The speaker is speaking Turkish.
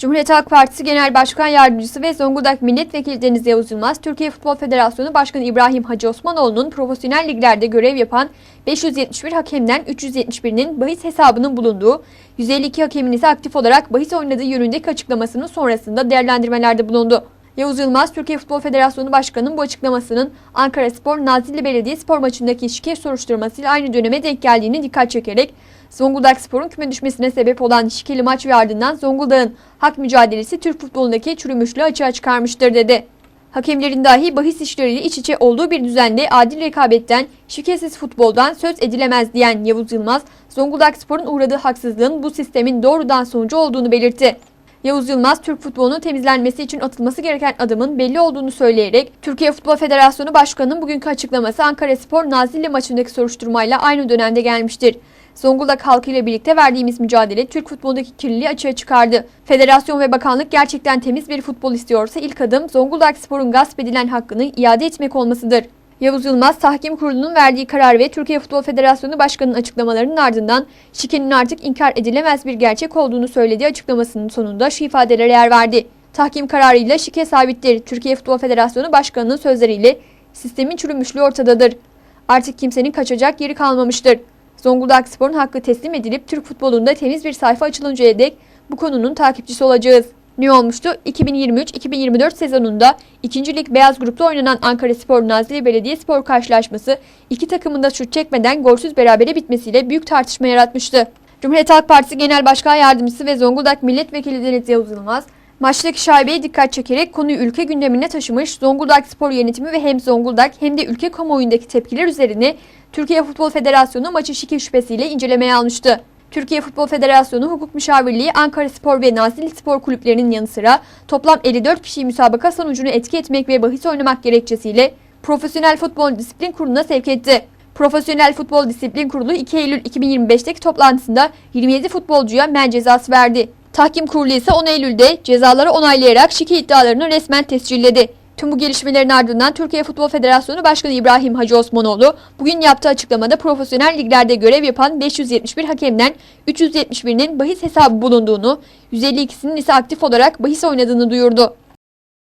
Cumhuriyet Halk Partisi Genel Başkan Yardımcısı ve Zonguldak Milletvekili Deniz Yavuz Yılmaz, Türkiye Futbol Federasyonu Başkanı İbrahim Hacı Osmanoğlu'nun profesyonel liglerde görev yapan 571 hakemden 371'inin bahis hesabının bulunduğu, 152 hakemin ise aktif olarak bahis oynadığı yönündeki açıklamasının sonrasında değerlendirmelerde bulundu. Yavuz Yılmaz, Türkiye Futbol Federasyonu Başkanı'nın bu açıklamasının Ankara Spor Nazilli Belediye Spor maçındaki şike soruşturmasıyla aynı döneme denk geldiğini dikkat çekerek Zonguldak Spor'un küme düşmesine sebep olan şikeli maç ve ardından Zonguldak'ın hak mücadelesi Türk futbolundaki çürümüşlüğü açığa çıkarmıştır dedi. Hakemlerin dahi bahis işleriyle iç içe olduğu bir düzende adil rekabetten, şikesiz futboldan söz edilemez diyen Yavuz Yılmaz, Zonguldak Spor'un uğradığı haksızlığın bu sistemin doğrudan sonucu olduğunu belirtti. Yavuz Yılmaz, Türk futbolunun temizlenmesi için atılması gereken adımın belli olduğunu söyleyerek, Türkiye Futbol Federasyonu Başkanı'nın bugünkü açıklaması Ankara Spor Nazilli maçındaki soruşturmayla aynı dönemde gelmiştir. Zonguldak halkı ile birlikte verdiğimiz mücadele Türk futbolundaki kirliliği açığa çıkardı. Federasyon ve bakanlık gerçekten temiz bir futbol istiyorsa ilk adım Zonguldak Spor'un gasp edilen hakkını iade etmek olmasıdır. Yavuz Yılmaz, Tahkim Kurulu'nun verdiği karar ve Türkiye Futbol Federasyonu Başkanı'nın açıklamalarının ardından şikenin artık inkar edilemez bir gerçek olduğunu söylediği açıklamasının sonunda şu ifadelere yer verdi. Tahkim kararıyla şike sabittir. Türkiye Futbol Federasyonu Başkanı'nın sözleriyle sistemin çürümüşlüğü ortadadır. Artık kimsenin kaçacak yeri kalmamıştır. Zonguldak Spor'un hakkı teslim edilip Türk futbolunda temiz bir sayfa açılıncaya dek bu konunun takipçisi olacağız. Ne olmuştu? 2023-2024 sezonunda 2. Lig Beyaz Grup'ta oynanan Ankara Spor Nazilli Belediye Spor karşılaşması iki takımın da şut çekmeden golsüz berabere bitmesiyle büyük tartışma yaratmıştı. Cumhuriyet Halk Partisi Genel Başkan Yardımcısı ve Zonguldak Milletvekili Deniz Yavuz Yılmaz, maçtaki şaibeye dikkat çekerek konuyu ülke gündemine taşımış Zonguldak Spor Yönetimi ve hem Zonguldak hem de ülke kamuoyundaki tepkiler üzerine Türkiye Futbol Federasyonu maçı şike şüphesiyle incelemeye almıştı. Türkiye Futbol Federasyonu Hukuk Müşavirliği Ankara Spor ve Nazilli Spor kulüplerinin yanı sıra toplam 54 kişiyi müsabaka sonucunu etki etmek ve bahis oynamak gerekçesiyle Profesyonel Futbol Disiplin Kurulu'na sevk etti. Profesyonel Futbol Disiplin Kurulu 2 Eylül 2025'teki toplantısında 27 futbolcuya men cezası verdi. Tahkim Kurulu ise 10 Eylül'de cezaları onaylayarak şike iddialarını resmen tescilledi. Tüm bu gelişmelerin ardından Türkiye Futbol Federasyonu Başkanı İbrahim Hacı Osmanoğlu bugün yaptığı açıklamada profesyonel liglerde görev yapan 571 hakemden 371'inin bahis hesabı bulunduğunu, 152'sinin ise aktif olarak bahis oynadığını duyurdu.